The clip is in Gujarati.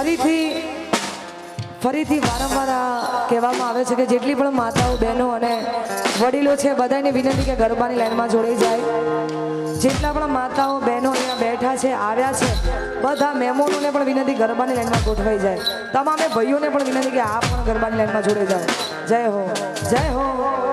ફરીથી ફરીથી વારંવાર આ કહેવામાં આવે છે કે જેટલી પણ માતાઓ, બહેનો અને વડીલો છે બધાને વિનંતી કે ગરબાની લાઈનમાં જોડાઈ જાય. જેટલા પણ માતાઓ, બહેનો અહીંયા બેઠા છે, આવ્યા છે, બધા મહેમાનોને પણ વિનંતી ગરબાની લાઈનમાં ગોઠવાઈ જાય. તમામે ભાઈઓને પણ વિનંતી કે આ પણ ગરબાની લાઈનમાં જોડાઈ જાય જય હો જય હો.